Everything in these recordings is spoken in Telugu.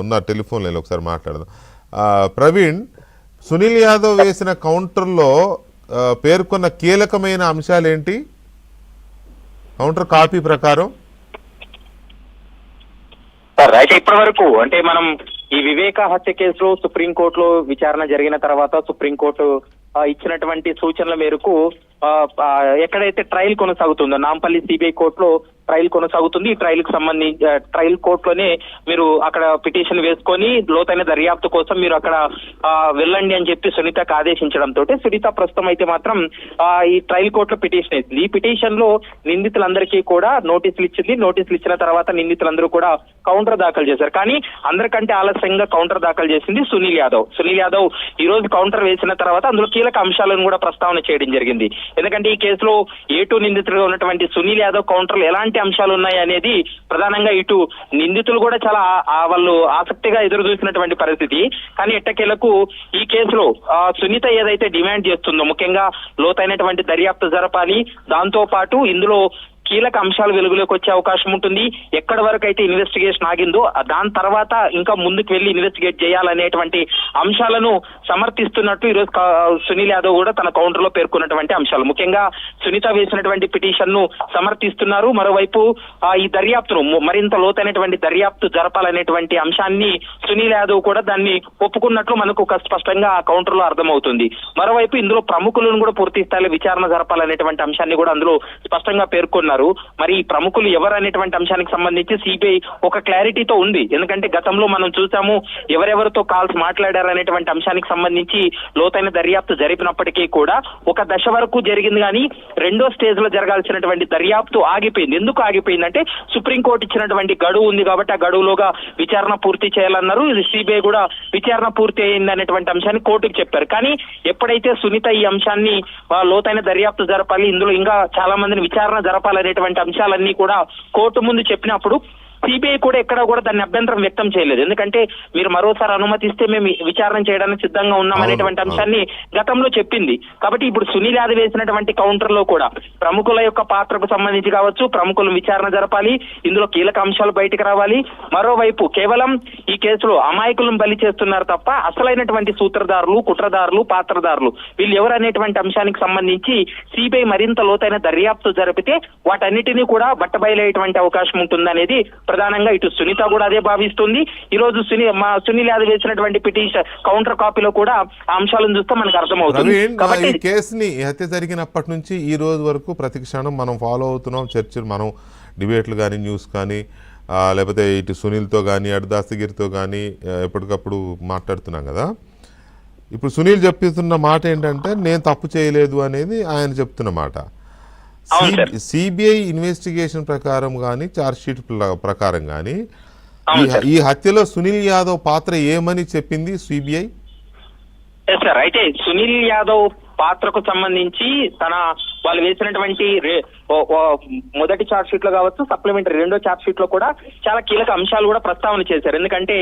ఉన్నారు టెలిఫోన్ లైన్ ఒకసారి మాట్లాడదాం. ప్రవీణ్ సునీల్ యాదవ్ వేసిన కౌంటర్లో పేర్కొన్న కీలకమైన అంశాలు ఏంటి కౌంటర్ కాపీ ప్రకారం. సార్ అయితే ఇప్పటి వరకు అంటే మనం ఈ వివేక హత్య కేసులో సుప్రీంకోర్టులో విచారణ జరిగిన తర్వాత సుప్రీంకోర్టు ఇచ్చినటువంటి సూచనల మేరకు ఎక్కడైతే ట్రయల్ కొనసాగుతుందో నాంపల్లి సిబిఐ కోర్టులో ట్రయల్ కొనసాగుతుంది. ఈ ట్రయల్కి సంబంధించి ట్రయల్ కోర్టులోనే మీరు అక్కడ పిటిషన్ వేసుకొని లోతైన దర్యాప్తు కోసం మీరు అక్కడ వెళ్ళండి అని చెప్పి సునీతకు ఆదేశించడంతో సునీత ప్రస్తుతం అయితే మాత్రం ఈ ట్రయల్ కోర్టులో పిటిషన్ వేసింది. ఈ పిటిషన్లో నిందితులందరికీ కూడా నోటీసులు ఇచ్చింది. నోటీసులు ఇచ్చిన తర్వాత నిందితులందరూ కూడా కౌంటర్ దాఖలు చేశారు. కానీ అందరికంటే ఆలస్యంగా కౌంటర్ దాఖలు చేసింది సునీల్ యాదవ్. సునీల్ యాదవ్ ఈ రోజు కౌంటర్ వేసిన తర్వాత అందులో కీలక అంశాలను కూడా ప్రస్తావన చేయడం జరిగింది. ఎందుకంటే ఈ కేసులో ఏటు టూ నిందితులుగా ఉన్నటువంటి సునీల్ యాదవ్ కౌంటర్లు ఎలాంటి అంశాలు ఉన్నాయి అనేది ప్రధానంగా ఇటు నిందితులు కూడా చాలా వాళ్ళు ఆసక్తిగా ఎదురు చూసినటువంటి పరిస్థితి. కానీ ఎట్టకేలకు ఈ కేసులో సునీత ఏదైతే డిమాండ్ చేస్తుందో ముఖ్యంగా లోతైనటువంటి దర్యాప్తు జరపాలి దాంతో పాటు ఇందులో కీలక అంశాలు వెలుగులోకి వచ్చే అవకాశం ఉంటుంది. ఎక్కడి వరకు అయితే ఇన్వెస్టిగేషన్ ఆగిందో దాని తర్వాత ఇంకా ముందుకు వెళ్ళి ఇన్వెస్టిగేట్ చేయాలనేటువంటి అంశాలను సమర్థిస్తున్నట్టు ఈరోజు సునీల్ యాదవ్ కూడా తన కౌంటర్లో పేర్కొన్నటువంటి అంశాలు. ముఖ్యంగా సునీత వేసినటువంటి పిటిషన్ను సమర్థిస్తున్నారు. మరోవైపు ఈ దర్యాప్తును మరింత లోతైనటువంటి దర్యాప్తు జరపాలనేటువంటి అంశాన్ని సునీల్ యాదవ్ కూడా దాన్ని ఒప్పుకున్నట్లు మనకు ఒక స్పష్టంగా ఆ కౌంటర్లో అర్థమవుతుంది. మరోవైపు ఇందులో ప్రముఖులను కూడా పూర్తి స్థాయిలో విచారణ జరపాలనేటువంటి అంశాన్ని కూడా అందులో స్పష్టంగా పేర్కొన్నారు. మరి ఈ ప్రముఖులు ఎవరు అనేటువంటి అంశానికి సంబంధించి సిబిఐ ఒక క్లారిటీతో ఉంది. ఎందుకంటే గతంలో మనం చూసాము ఎవరెవరితో కాల్స్ మాట్లాడారు అనేటువంటి అంశానికి సంబంధించి లోతైన దర్యాప్తు జరిపినప్పటికీ కూడా ఒక దశ వరకు జరిగింది కానీ రెండో స్టేజ్లో జరగాల్సినటువంటి దర్యాప్తు ఆగిపోయింది. ఎందుకు ఆగిపోయిందంటే సుప్రీంకోర్టు ఇచ్చినటువంటి గడువు ఉంది కాబట్టి ఆ గడువులోగా విచారణ పూర్తి చేయాలన్నారు. ఇది సిబిఐ కూడా విచారణ పూర్తి అయింది అనేటువంటి అంశాన్ని కోర్టుకు చెప్పారు. కానీ ఎప్పుడైతే సునీత ఈ అంశాన్ని లోతైన దర్యాప్తు జరపాలి ఇందులో ఇంకా చాలా మందిని విచారణ జరపాలని అనేటువంటి అంశాలన్నీ కూడా కోర్టు ముందు చెప్పినప్పుడు సిబిఐ కూడా ఎక్కడ కూడా దాన్ని అభ్యంతరం వ్యక్తం చేయలేదు. ఎందుకంటే మీరు మరోసారి అనుమతిస్తే మేము విచారణ చేయడానికి సిద్ధంగా ఉన్నాం అనేటువంటి అంశాన్ని గతంలో చెప్పింది. కాబట్టి ఇప్పుడు సునీల్ యాదవ్ వేసినటువంటి కౌంటర్లో కూడా ప్రముఖుల యొక్క పాత్రకు సంబంధించి కావచ్చు ప్రముఖులు విచారణ జరపాలి ఇందులో కీలక అంశాలు బయటకు రావాలి. మరోవైపు కేవలం ఈ కేసులో అమాయకులను బలి చేస్తున్నారు తప్ప అసలైనటువంటి సూత్రధారులు కుట్రదారులు పాత్రదారులు వీళ్ళు ఎవరు అనేటువంటి అంశానికి సంబంధించి సిబిఐ మరింత లోతైన దర్యాప్తు జరిపితే వాటన్నిటినీ కూడా బట్టబయలయ్యేటువంటి అవకాశం ఉంటుందనేది ప్రధానంగా ఇటు సునీత కూడా అదే భావిస్తుంది. ఈ రోజు సునీ మా సునీల్ యాదవ్ వేసినటువంటి పిటిషన్ కౌంటర్ కాపీలో కూడా అంశాలను చూస్తే మనకు అర్థమవుతుంది. కాబట్టి కేసుని హత్య జరిగినప్పటి నుంచి ఈ రోజు వరకు ప్రతి క్షణం మనం ఫాలో అవుతున్నాం. చర్చలు మనం డిబేట్లు కానీ న్యూస్ కానీ లేకపోతే ఇటు సునీల్తో కానీ అటు దాసగిరితో కానీ ఎప్పటికప్పుడు మాట్లాడుతున్నాం కదా. ఇప్పుడు సునీల్ చెప్తున్న మాట ఏంటంటే నేను తప్పు చేయలేదు అనేది ఆయన చెప్తున్న మాట. సిబిఐ ఇన్వెస్టిగేషన్ ప్రకారం కానీ ఛార్జ్ షీట్ ప్రకారం కానీ. ఈ హత్యలో సునీల్ యాదవ్ పాత్ర ఏమని చెప్పింది సిబిఐ? ఎస్ సార్ అయితే సునీల్ యాదవ్ పాత్రకు సంబంధించి తన వాళ్ళు వేసినటువంటి మొదటి చార్ట్ షీట్లో కావచ్చు సప్లిమెంటరీ రెండో చార్ట్ షీట్లో కూడా చాలా కీలక అంశాలు కూడా ప్రస్తావన చేశారు. ఎందుకంటే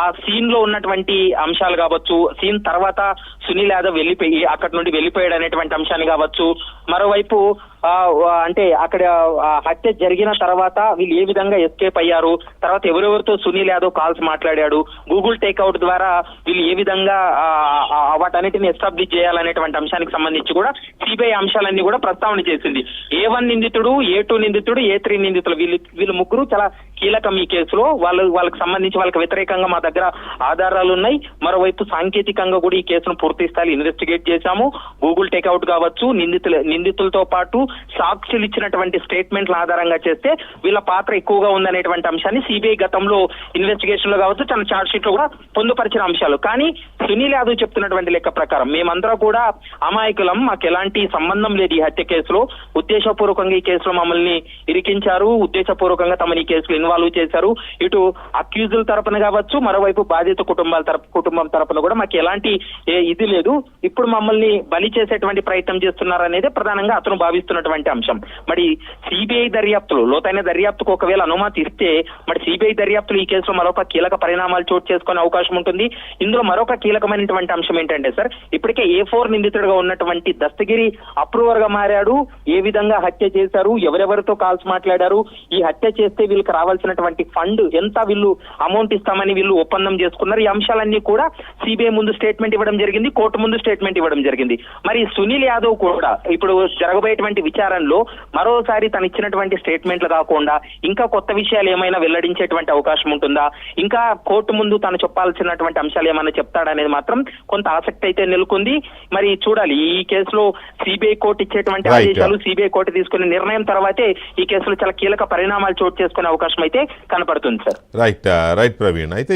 ఆ సీన్లో ఉన్నటువంటి అంశాలు కావచ్చు సీన్ తర్వాత సునీల్ యాదవ్ వెళ్ళిపోయి అక్కడి నుండి వెళ్ళిపోయాడు అనేటువంటి అంశాన్ని కావచ్చు మరోవైపు అంటే అక్కడ హత్య జరిగిన తర్వాత వీళ్ళు ఏ విధంగా ఎస్కేప్ అయ్యారు? తర్వాత ఎవరెవరితో సునీల్ యాదవ్ కాల్స్ మాట్లాడాడు? గూగుల్ టేక్అవుట్ ద్వారా వీళ్ళు ఏ విధంగా ఆ, వాటన్నిటిని ఎస్టాబ్లిష్ చేయాలనేటువంటి అంశానికి సంబంధించి కూడా సిబిఐ అంశాలన్నీ కూడా ప్రస్తావన చేసింది. ఏ వన్ నిందితుడు ఏ టూ నిందితుడు ఏ త్రీ నిందితులు వీళ్ళు వీళ్ళు ముగ్గురు చాలా కీలకం ఈ కేసులో. వాళ్ళు వాళ్ళకి సంబంధించి వాళ్ళకి వ్యతిరేకంగా మా దగ్గర ఆధారాలు ఉన్నాయి. మరోవైపు సాంకేతికంగా కూడా ఈ కేసును పూర్తి స్థాయి ఇన్వెస్టిగేట్ చేశాము. గూగుల్ టేక్అవుట్ కావచ్చు నిందితుల నిందితులతో పాటు సాక్షులు ఇచ్చినటువంటి స్టేట్మెంట్ల ఆధారంగా చేస్తే వీళ్ళ పాత్ర ఎక్కువగా ఉందనేటువంటి అంశాన్ని సిబిఐ గతంలో ఇన్వెస్టిగేషన్లో కావచ్చు తన చార్ట్ షీట్లో కూడా పొందుపరిచిన అంశాలు. కానీ సునీల్ యాదవ్ చెప్తున్నటువంటి లెక్క ప్రకారం మేమందరం కూడా అమాయకులం మాకు ఎలాంటి సంబంధం లేదు ఈ హత్య కేసులో. ఉద్దేశపూర్వకంగా ఈ కేసులో మమ్మల్ని ఇరికించారు. ఉద్దేశపూర్వకంగా తమని ఈ కేసులో ఇన్వాల్వ్ చేశారు. ఇటు అక్యూజుల తరపున కావచ్చు మరోవైపు బాధిత కుటుంబాల తరపు కుటుంబం తరపున కూడా మాకు ఎలాంటి ఇది లేదు. ఇప్పుడు మమ్మల్ని బలి చేసేటువంటి ప్రయత్నం చేస్తున్నారనేది ప్రధానంగా అతను భావిస్తున్నాడు చెప్తున్నటువంటి అంశం. మరి సిబిఐ దర్యాప్తులు లోతైన దర్యాప్తుకు ఒకవేళ అనుమతి ఇస్తే మరి సిబిఐ దర్యాప్తులు ఈ కేసులో మరొక కీలక పరిణామాలు చోటు చేసుకునే అవకాశం ఉంటుంది. ఇందులో మరొక కీలకమైనటువంటి అంశం ఏంటంటే సార్ ఇప్పటికే ఏ ఫోర్ నిందితుడిగా ఉన్నటువంటి దస్తగిరి అప్రూవర్గా మారాడు. ఏ విధంగా హత్య చేశారు? ఎవరెవరితో కాల్స్ మాట్లాడారు? ఈ హత్య చేస్తే వీళ్ళకి రావాల్సినటువంటి ఫండ్ ఎంత? వీళ్ళు అమౌంట్ ఇస్తామని వీళ్ళు ఒప్పందం చేసుకున్నారు. ఈ అంశాలన్నీ కూడా సిబిఐ ముందు స్టేట్మెంట్ ఇవ్వడం జరిగింది కోర్టు ముందు స్టేట్మెంట్ ఇవ్వడం జరిగింది. మరి సునీల్ యాదవ్ కూడా ఇప్పుడు జరగబోయేటువంటి విచారణలో మరోసారి తను ఇచ్చినటువంటి స్టేట్మెంట్లు కాకుండా ఇంకా కొత్త విషయాలు ఏమైనా వెల్లడించేటువంటి అవకాశం ఉంటుందా? ఇంకా కోర్టు ముందు తను చెప్పాల్సినటువంటి అంశాలు ఏమైనా చెప్తాడనేది మాత్రం కొంత ఆసక్తి అయితే నెలకొంది. మరి చూడాలి ఈ కేసులో సిబిఐ కోర్టు ఇచ్చేటువంటి. ఆదేశాలు సిబిఐ కోర్టు తీసుకునే నిర్ణయం తర్వాతే ఈ కేసులో చాలా కీలక పరిణామాలు చోటు చేసుకునే అవకాశం అయితే కనపడుతుంది సార్. రైట్ రైట్ ప్రవీణ్ అయితే